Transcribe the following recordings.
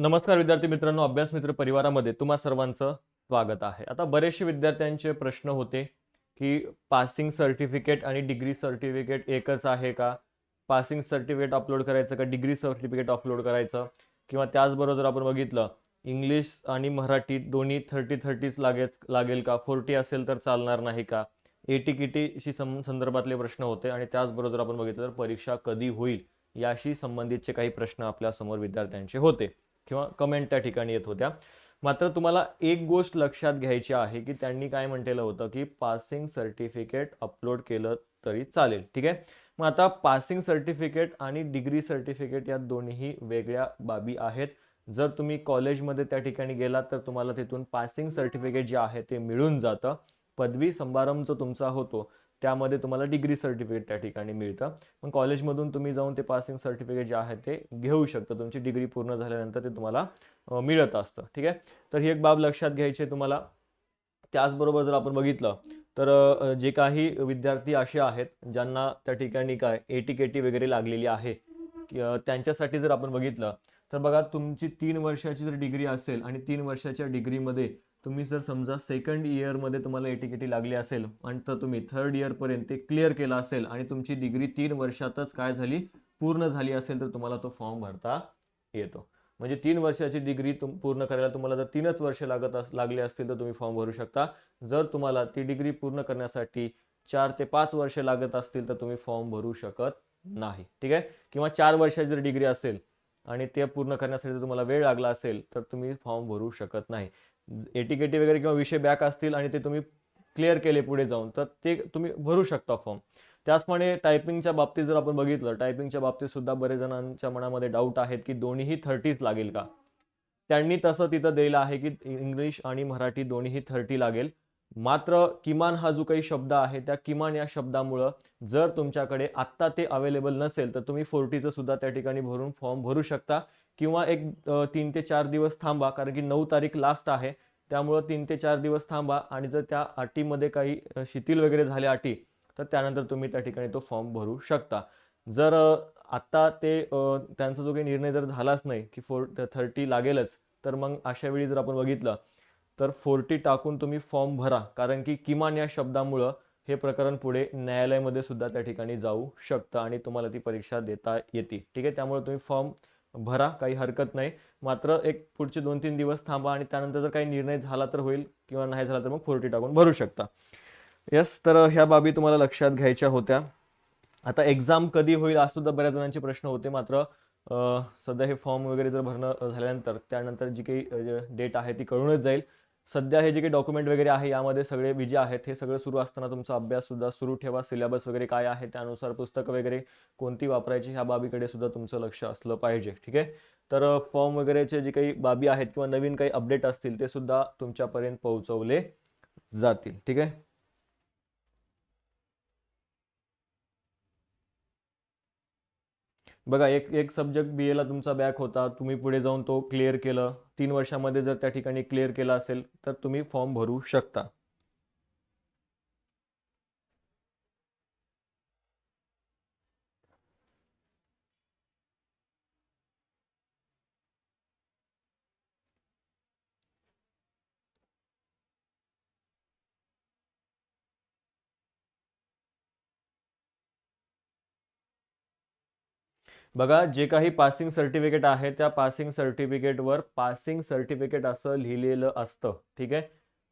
नमस्कार विद्यार्थी मित्रांनो अभ्यास मित्र परिवारामध्ये तुम्हा सर्वांचं स्वागत आहे. आता बरेचसे विद्यार्थ्यांचे प्रश्न होते की पासिंग सर्टिफिकेट आणि डिग्री सर्टिफिकेट एकच आहे का? पासिंग सर्टिफिकेट अपलोड करायचं का? डिग्री सर्टिफिकेट अपलोड करायचं? किंवा त्याचबरोबर जर आपण बघितलं इंग्लिश आणि मराठी दोन्ही थर्टी थर्टीच लागेल लागेल का? फोर्टी असेल तर चालणार नाही का? एटी किटीशी सं संदर्भातले प्रश्न होते आणि त्याचबरोबर जर आपण बघितलं तर परीक्षा कधी होईल याशी संबंधितचे काही प्रश्न आपल्यासमोर विद्यार्थ्यांचे होते. किंवा कमेंट त्या ठिकाणी येत होत्या. मात्र तुम्हाला एक गोष्ट लक्षात घ्यायची आहे की त्यांनी काय म्हटलेलं होतं की पासिंग सर्टिफिकेट अपलोड केलं तरी चालेल. ठीक आहे? मग आता पासिंग सर्टिफिकेट आणि डिग्री सर्टिफिकेट या दोन्ही वेगळ्या बाबी आहेत. जर तुम्ही कॉलेजमध्ये त्या ठिकाणी गेलात तर तुम्हाला तिथून पासिंग सर्टिफिकेट जे आहे ते मिळून जातं. पदवी समारंभ जो तुमचा होतो त्यामध्ये तुम्हाला डिग्री सर्टिफिकेट त्या ठिकाणी मिळतं. मग कॉलेजमधून तुम्ही जाऊन ते पासिंग सर्टिफिकेट जे आहे ते घेऊ शकता. तुमची डिग्री पूर्ण झाल्यानंतर ते तुम्हाला मिळत असतं. ठीक आहे? तर ही एक बाब लक्षात घ्यायची तुम्हाला. त्याचबरोबर जर आपण बघितलं तर जे काही विद्यार्थी असे आहेत ज्यांना त्या ठिकाणी काय एटी केटी वगैरे लागलेली आहे त्यांच्यासाठी जर आपण बघितलं तर बघा तुमची तीन वर्षाची जर डिग्री असेल आणि तीन वर्षाच्या डिग्रीमध्ये तुम्ही जर समजा सेकंड इयरमध्ये तुम्हाला एटीकेटी लागली असेल आणि तर तुम्ही थर्ड इयरपर्यंत ते क्लिअर केलं असेल आणि तुमची डिग्री तीन वर्षातच काय झाली? पूर्ण झाली असेल तर तुम्हाला तो फॉर्म भरता येतो. म्हणजे तीन वर्षाची डिग्री तुम पूर्ण करायला तुम्हाला जर तीनच वर्ष लागत अस लागले असतील तर तुम्ही फॉर्म भरू शकता. जर तुम्हाला ती डिग्री पूर्ण करण्यासाठी चार ते पाच वर्ष लागत असतील तर तुम्ही फॉर्म भरू शकत नाही. ठीक आहे? किंवा चार वर्षाची जर डिग्री असेल आणि ते पूर्ण करण्यासाठी जर तुम्हाला वेळ लागला असेल तर तुम्ही फॉर्म भरू शकत नाही. एटीकेटी वगैरे किंवा विषय बॅक असतील आणि ते तुम्ही क्लिअर केले पुढे जाऊन तर ते तुम्ही भरू शकता फॉर्म त्याचप्रमाणे टायपिंगच्या बाबतीत जर आपण बघितलं टायपिंगच्या बाबतीत सुद्धा बरेच जणांच्या मनामध्ये डाऊट आहेत की दोन्हीही थर्टीच लागेल का? त्यांनी तसं तिथं दिलेलं आहे की इंग्लिश आणि मराठी दोन्हीही थर्टी लागेल. मात्र किमान हा जो काही शब्द आहे त्या किमान या शब्दामुळं जर तुमच्याकडे आत्ता ते अवेलेबल नसेल तर तुम्ही फोर्टीचं सुद्धा त्या ठिकाणी भरून फॉर्म भरू शकता. किंवा एक तीन ते चार दिवस थांबा कारण की नऊ तारीख लास्ट आहे. त्यामुळं तीन ते चार दिवस थांबा आणि जर त्या अटीमध्ये काही शिथिल वगैरे झाल्या अटी तर त्यानंतर तुम्ही त्या ठिकाणी तो फॉर्म भरू शकता. जर आत्ता ते त्यांचा जो काही निर्णय जर झालाच नाही की फोर थर्टी लागेलच तर मग अशा वेळी जर आपण बघितलं तर फोर्टी टाकून तुम्ही फॉर्म भरा कारण की किमान या शब्दामुळं हे प्रकरण पुढे न्यायालयामध्ये सुद्धा त्या ठिकाणी जाऊ शकतं आणि तुम्हाला ती परीक्षा देता येते ठीक आहे? त्यामुळे तुम्ही फॉर्म भरा काही हरकत नाही. मात्र एक पुढचे दोन तीन दिवस थांबा आणि त्यानंतर जर काही निर्णय झाला तर होईल किंवा नाही झाला तर मग फोर्टी टाकून भरू शकता. यस तर ह्या बाबी तुम्हाला लक्षात घ्यायच्या होत्या. आता एक्झाम कधी होईल आज सुद्धा बऱ्याच जणांचे प्रश्न होते. मात्र सध्या हे फॉर्म वगैरे जर भरणं झाल्यानंतर त्यानंतर जी काही डेट आहे ती कळूनच जाईल. सध्या हे जे काही डॉक्युमेंट वगैरे आहे यामध्ये सगळे विजे आहेत हे सगळं सुरू असताना तुमचा अभ्यास सुद्धा सुरू ठेवा. सिलेबस वगैरे काय आहे त्यानुसार पुस्तकं वगैरे कोणती वापरायची ह्या बाबीकडे सुद्धा तुमचं लक्ष असलं पाहिजे ठीक आहे? तर फॉर्म वगैरेचे जे काही बाबी आहेत किंवा नवीन काही अपडेट असतील ते सुद्धा तुमच्यापर्यंत पोहोचवले जातील ठीक आहे? बघा एक एक सब्जेक्ट बी एला तुमचा बॅक होता. तुम्ही पुढे जाऊन तो क्लिअर केलं. तीन वर्षामध्ये जर त्या ठिकाणी क्लिअर केला असेल तर तुम्ही फॉर्म भरू शकता. बघा जे काही पासिंग सर्टिफिकेट आहे त्या पासिंग सर्टिफिकेटवर पासिंग सर्टिफिकेट असं लिहिलेलं असतं. ठीक आहे?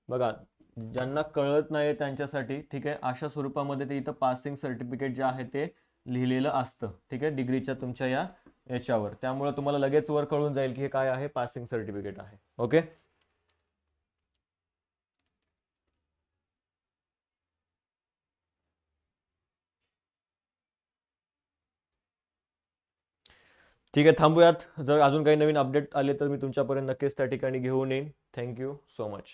बघा ज्यांना कळत नाही त्यांच्यासाठी ठीक आहे? अशा स्वरूपामध्ये ते इथं पासिंग सर्टिफिकेट जे आहे ते लिहिलेलं असतं. ठीक आहे? डिग्रीच्या तुमच्या या याच्यावर. त्यामुळे तुम्हाला लगेच वर कळून जाईल की हे काय आहे? पासिंग सर्टिफिकेट आहे. ओके ठीक आहे थांबूयात. जर अजून काही नवीन अपडेट आले तर मी तुमच्यापर्यंत नक्कीच त्या ठिकाणी घेऊन येईन. Thank you so much